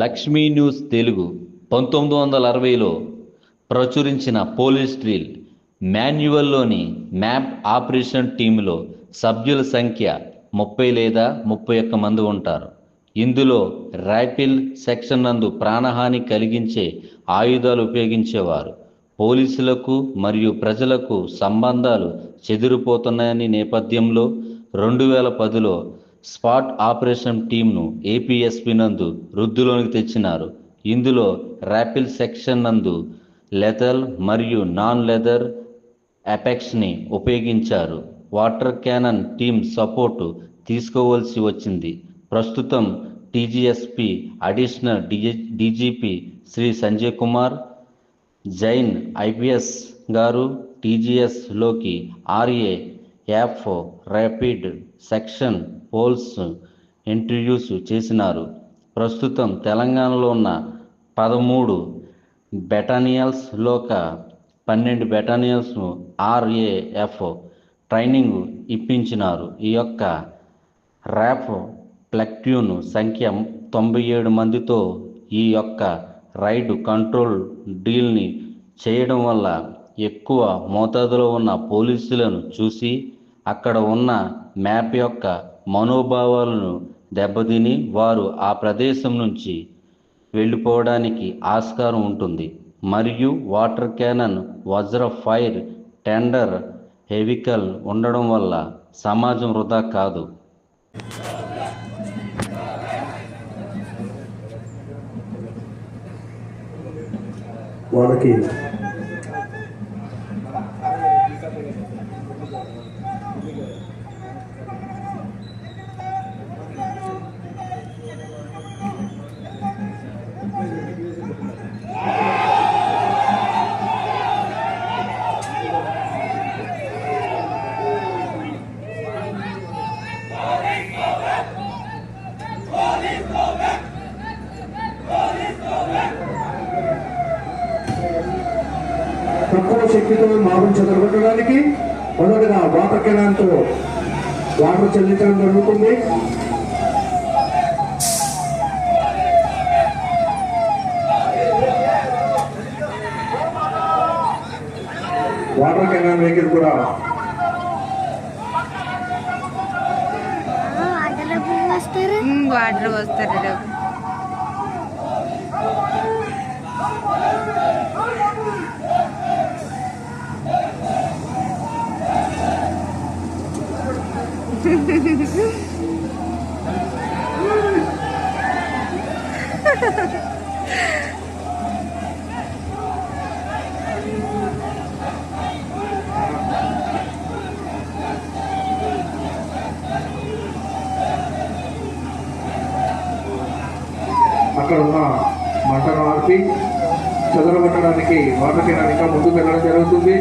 Lakshmi news Telugu పంతొమ్మిది వందల అరవైలో ప్రచురించిన పోలీస్ డ్రిల్ మాన్యువల్లోని మ్యాప్ ఆపరేషన్ టీంలో సభ్యుల సంఖ్య ముప్పై లేదా ముప్పై ఒక్క మంది ఉంటారు. ఇందులో రైఫిల్ సెక్షన్ నందు ప్రాణహాని కలిగించే ఆయుధాలు ఉపయోగించేవారు. పోలీసులకు మరియు ప్రజలకు సంబంధాలు చెదిరిపోతున్నాయని నేపథ్యంలో రెండు వేల పదిలో స్పాట్ ఆపరేషన్ టీంను ఏపీఎస్పీ నందు వృద్ధిలోనికి తెచ్చినారు. ఇందులో ర్యాపిల్ సెక్షన్ నందు లెథల్ మరియు నాన్ లెదర్ అపెక్స్ని ఉపయోగించారు. వాటర్ క్యానన్ టీం సపోర్టు తీసుకోవాల్సి వచ్చింది. ప్రస్తుతం TGSP additional DG DGP Shri Sanjay Kumar Jain IPS garu టీజీఎస్లోకి RA F rapid section polls introduce చేసినారు. ప్రస్తుతం తెలంగాణలో ఉన్న పదమూడు బెటానియల్స్ లోక పన్నెండు బెటానియల్స్ను ఆర్ఏఎఫ్ ట్రైనింగ్ ఇప్పించినారు. ఈ యొక్క ర్యాప్ ప్లక్ట్యూన్ సంఖ్య తొంభై ఏడు మందితో ఈ యొక్క రైడ్ కంట్రోల్ డీల్ని చేయడం వల్ల ఎక్కువ మోతాదులో ఉన్న పోలీసులను చూసి అక్కడ ఉన్న మ్యాప్ యొక్క మనోభావాలను దెబ్బతిని వారు ఆ ప్రదేశం నుంచి వెళ్ళిపోవడానికి ఆస్కారం ఉంటుంది. మరియు water cannon Vajra fire tender vehicle ఉండడం వల్ల సమాజం వృధా కాదు. వాళ్ళకి తక్కువ శక్తితో మామూలు చెదరగొట్టడానికి మొదటగా వాటర్ కెనాన్తో వాటర్ చెల్లించడం జరుగుతుంది వాటర్ కెనాన్ వెహికల్ కూడా వాటర్ వస్తారు రేపు అక్కడ ఉన్న మంటను ఆర్పి చదవబట్టడానికి వాటర్ ఇంకా ముందుకు వెళ్ళడం జరుగుతుంది.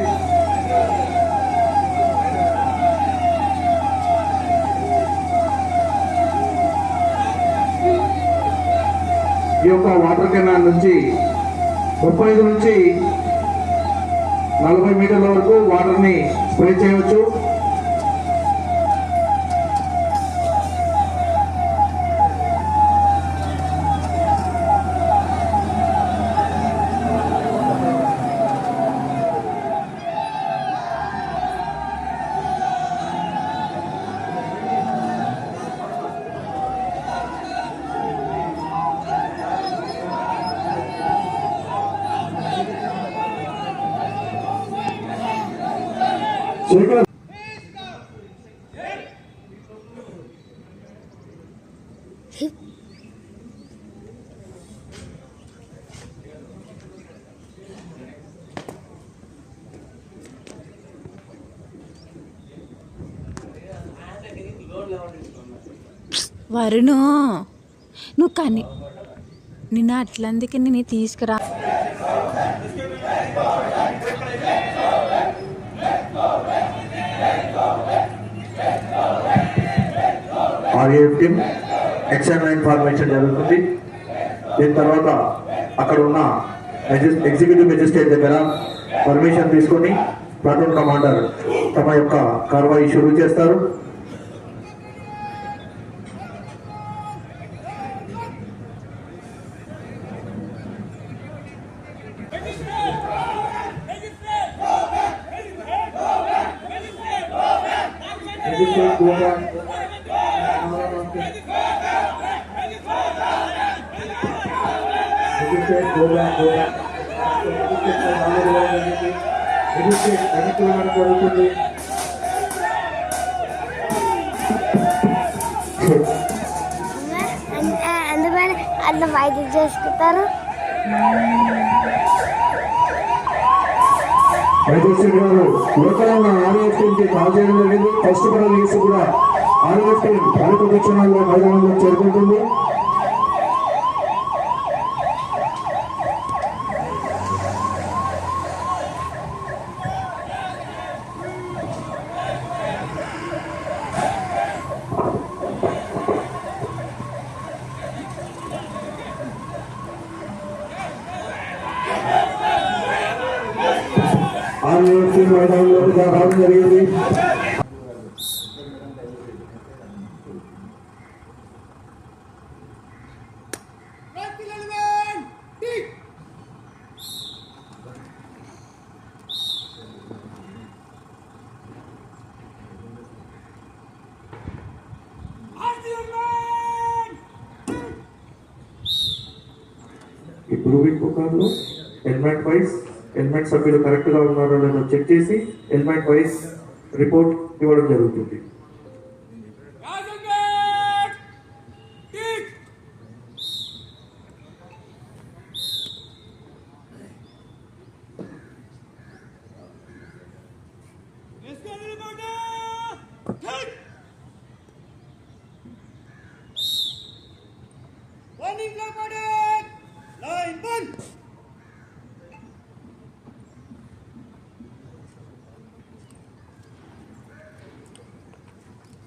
ఈ యొక్క వాటర్ కెనాల్ నుంచి ముప్పై ఐదు నుంచి నలభై మీటర్ల వరకు వాటర్ని స్ప్రే చేయవచ్చు. శేఖర్ వరుణు నువ్వు కానీ నిన్న అట్లందుకే నేను తీసుకురా. ఆర్ఏఎఫ్ టీం నైన్ ఫార్మేషన్ జరుగుతుంది. దీని తర్వాత అక్కడ ఉన్న ఎగ్జిక్యూటివ్ మెజిస్ట్రేట్ దగ్గర పర్మిషన్ తీసుకొని ప్లాటూన్ కమాండర్ తమ యొక్క కార్వాయి షురూ చేస్తారు. Thank you. వేల ఎనిమిది. జరుగుతుంది. అందువల్ల అట్లా వైద్యం చేసుకుంటారు వైద్యశ్రీ గారు లోకల్ ఉన్న ఆర్ఎఫ్ టీంకి జరిగింది కూడా వేసి కూడా ఆర్ఎఫ్ టీం మైదానంలో చేరుకుంటుంది ఆర్ఎఫ్ టీం మైదానంలో రావడం జరిగింది ఈ ప్రూవింగ్ పుకార్లో హెల్మెట్ వైజ్ హెల్మెట్ సభ్యులు కరెక్ట్గా ఉన్నారో లేదో చెక్ చేసి హెల్మెట్ వైస్ రిపోర్ట్ ఇవ్వడం జరుగుతుంది.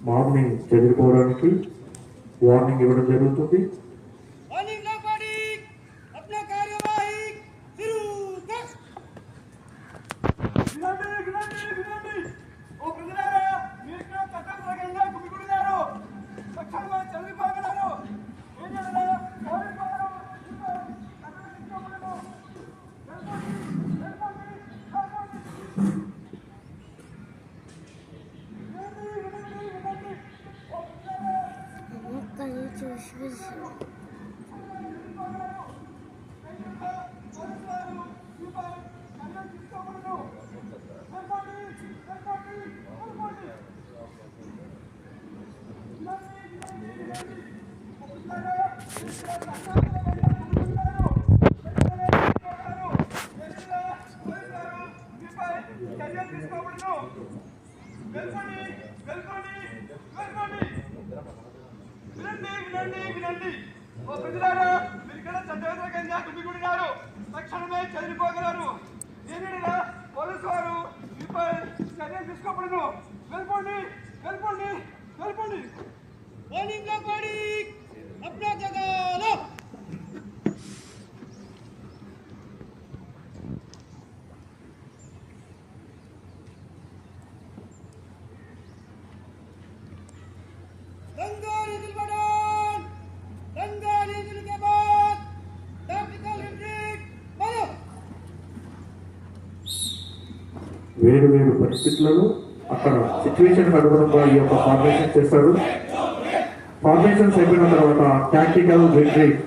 మార్నింగ్ చెదిరిపోవడానికి వార్నింగ్ ఇవ్వడం జరుగుతుంది. చూసి చూసి వెళ్ళండి వినండి వినండి ఓ ప్రజలారా మీరు ఇక్కడ చట్టవ్యతిరేకంగా గుమిగూడినారు తక్షణమే చదివిపోగలరు. ఏమిటిరా పోలీసు వారు మీపై చర్యలు తీసుకోబడును. వెళ్ళిపోండి వెళ్ళిపోండి వెళ్ళిపోండి. వార్నింగ్ వేరు వేరు పరిస్థితులను అక్కడ సిచ్యువేషన్ అనుగుణంగా ఈ యొక్క ఫార్మేషన్ చేస్తారు. ఫార్మేషన్స్ అయిపోయిన తర్వాత టాక్టికల్ రిట్రీట్